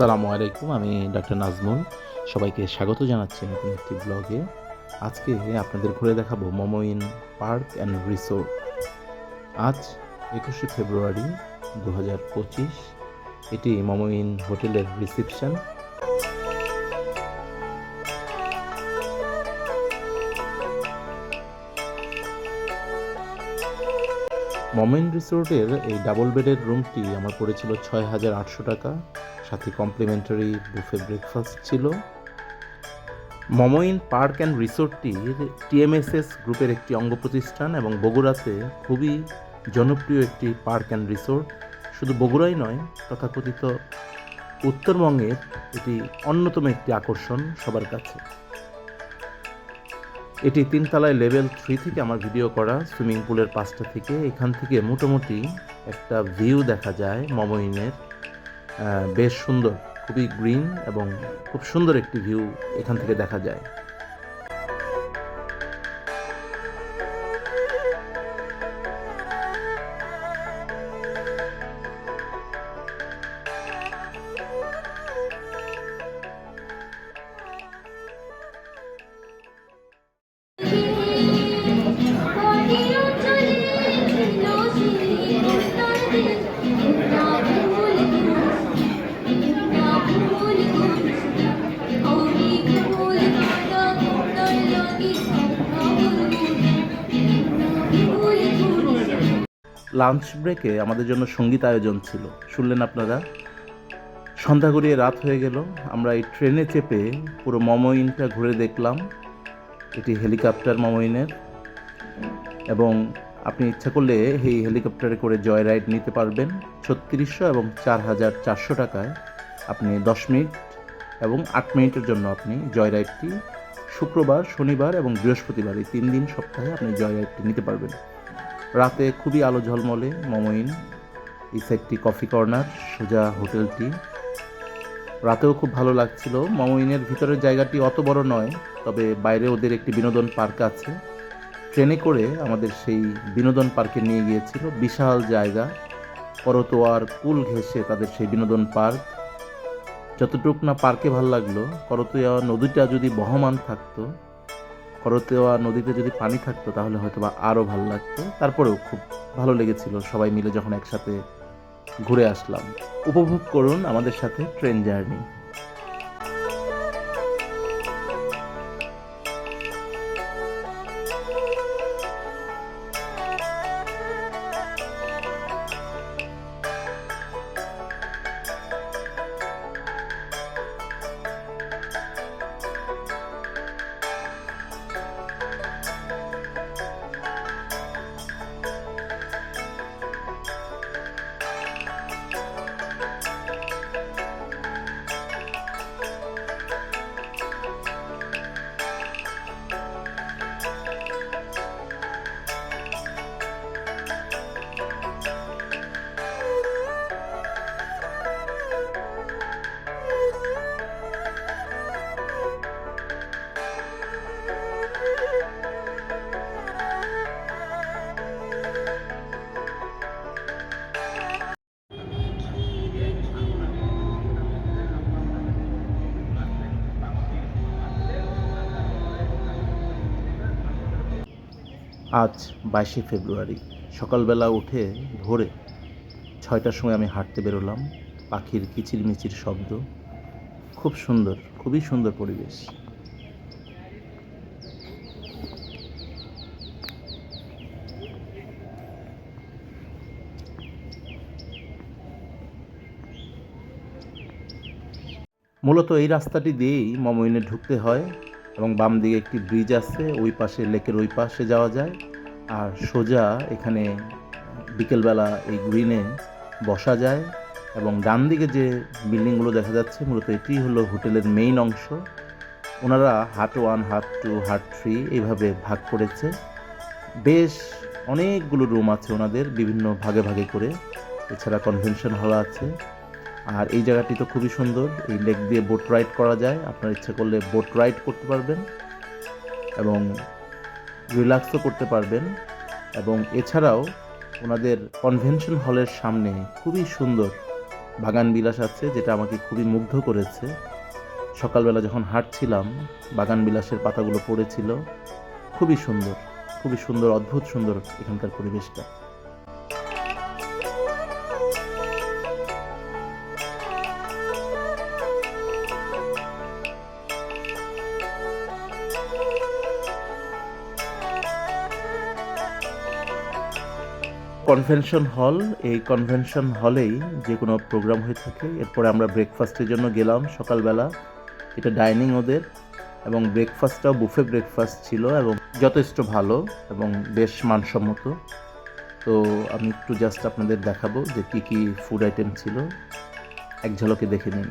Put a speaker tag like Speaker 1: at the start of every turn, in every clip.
Speaker 1: আসসালামু আলাইকুম, আমি ডক্টর নাজমুল। সবাইকে স্বাগত জানাচ্ছি নতুন একটি ব্লগে আজকে আপনাদের ঘুরে দেখাবো মমইন পার্ক অ্যান্ড রিসোর্ট। আজ একুশে ফেব্রুয়ারি দু হাজার পঁচিশ, এটি মমইন হোটেলের রিসেপশন। মমেন রিসোর্টের এই ডাবল বেডের রুমটি আমার পড়েছিল ছয় হাজার আটশো টাকা। সাথে কমপ্লিমেন্টারি বুফে ব্রেকফাস্ট ছিল। মমইন পার্ক অ্যান্ড রিসোর্টটির টিএমএসএস গ্রুপের একটি অঙ্গ প্রতিষ্ঠান এবং বগুড়াতে খুবই জনপ্রিয় একটি পার্ক অ্যান্ড রিসোর্ট শুধু বগুড়াই নয়, তথাকথিত উত্তরবঙ্গের এটি অন্যতম একটি আকর্ষণ সবার কাছে। এটি তিনতলায় লেভেল থ্রি থেকে আমার ভিডিও করা সুইমিং পুলের পাশটা থেকে। এখান থেকে মোটামুটি একটা ভিউ দেখা যায় মমইনের বেশ সুন্দর খুবই গ্রিন এবং খুব সুন্দর একটি ভিউ এখান থেকে দেখা যায়। লাঞ্চ ব্রেকে আমাদের জন্য সংগীত আয়োজন ছিল। শুনলেন আপনারা? সন্ধ্যা গড়িয়ে রাত হয়ে গেল। আমরা এই ট্রেনে চেপে পুরো মমইনটা ঘুরে দেখলাম। এটি হেলিকপ্টার মমইনের। এবং আপনি ইচ্ছা করলে এই হেলিকপ্টারে করে জয় রাইড নিতে পারবেন। ছত্রিশশো এবং চার হাজার চারশো টাকায় আপনি দশ মিনিট এবং আট মিনিটের জন্য আপনি জয় রাইডটি শুক্রবার, শনিবার এবং বৃহস্পতিবার এই তিন দিন সপ্তাহে আপনি জয় রাইডটি নিতে পারবেন। রাতে খুবই আলো ঝলমলে মমইন সাইডটি কফি কর্নার, সোজা হোটেলটি রাতেও খুব ভালো লাগছিল। মমইনের ভিতরের জায়গাটি অত বড় নয়, তবে বাইরে ওদের একটি বিনোদন পার্ক আছে। ট্রেনে করে আমাদের সেই বিনোদন পার্কে নিয়ে গিয়েছিল বিশাল জায়গা করতোয়ার কুল ঘেঁষে তাদের সেই বিনোদন পার্ক। যতটুক না পার্কে ভালো লাগল করতোয়া নদীটা যদি বহমান থাকতো করতোয়া নদীতে যদি পানি থাকতো তাহলে হয়তো বা আরও ভালো লাগতো। তারপরেও খুব ভালো লেগেছিল সবাই মিলে যখন একসাথে ঘুরে আসলাম। উপভোগ করুন আমাদের সাথে ট্রেন জার্নি। আজ বাইশে ফেব্রুয়ারি। সকালবেলা উঠে ভোরে ছয়টার সময় আমি হাঁটতে বেরোলাম। পাখির কিচিরমিচির শব্দ। খুব সুন্দর, খুবই সুন্দর পরিবেশ। মূলত এই রাস্তাটি দিয়েই মমইনে ঢুকতে হয়। এবং বাম দিকে একটি ব্রিজ আছে, ওই পাশে লেকের ওই পাশে যাওয়া যায়। আর সোজা এখানে বিকেলবেলা এই গ্রিনে বসা যায় এবং ডান দিকে যে বিল্ডিংগুলো দেখা যাচ্ছে, মূলত এটি হলো হোটেলের মেইন অংশ। ওনারা হাট ওয়ান হাট টু হাট থ্রি এইভাবে ভাগ করেছে। বেশ অনেকগুলো রুম আছে ওনাদের, বিভিন্ন ভাগে ভাগে করে। এছাড়া কনভেনশন হল আছে। আর এই জায়গাটি তো খুবই সুন্দর। এই লেক দিয়ে বোট রাইড করা যায়। আপনার ইচ্ছা করলে বোট রাইড করতে পারবেন এবং রিল্যাক্সও করতে পারবেন। এবং এছাড়াও ওনাদের কনভেনশন হলের সামনে খুবই সুন্দর বাগান বিলাস আছে, যেটা আমাকে খুবই মুগ্ধ করেছে। সকালবেলা যখন হাঁটছিলাম, বাগান বিলাসের পাতাগুলো পড়েছিল। খুবই সুন্দর খুবই সুন্দর, অদ্ভুত সুন্দর এখানকার পরিবেশটা। কনভেনশন হল, এই কনভেনশন হলেই যে কোনো প্রোগ্রাম হয়ে থাকে। এরপরে আমরা ব্রেকফাস্টের জন্য গেলাম সকালবেলা। এটা ডাইনিং ওদের এবং ব্রেকফাস্টটাও বুফে ব্রেকফাস্ট ছিল এবং যথেষ্ট ভালো এবং বেশ মানসম্মত। তো আমি একটু জাস্ট আপনাদের দেখাবো যে কী কী ফুড আইটেম ছিল। এক ঝলকে দেখে নিন।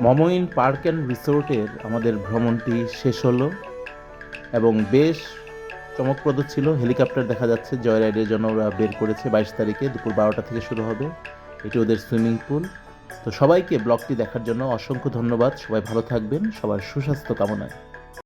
Speaker 1: মমইন পার্ক অ্যান্ড রিসোর্টের আমাদের ভ্রমণটি শেষ হলো এবং বেশ চমকপ্রদ ছিল। হেলিকপ্টার দেখা যাচ্ছে জয় রাইডের জন্য ওরা বের করেছে বাইশ তারিখে, দুপুর বারোটা থেকে শুরু হবে। এটি ওদের সুইমিং পুল। তো সবাইকে ব্লগটি দেখার জন্য অসংখ্য ধন্যবাদ। সবাই ভালো থাকবেন। সবার সুস্বাস্থ্য কামনায়।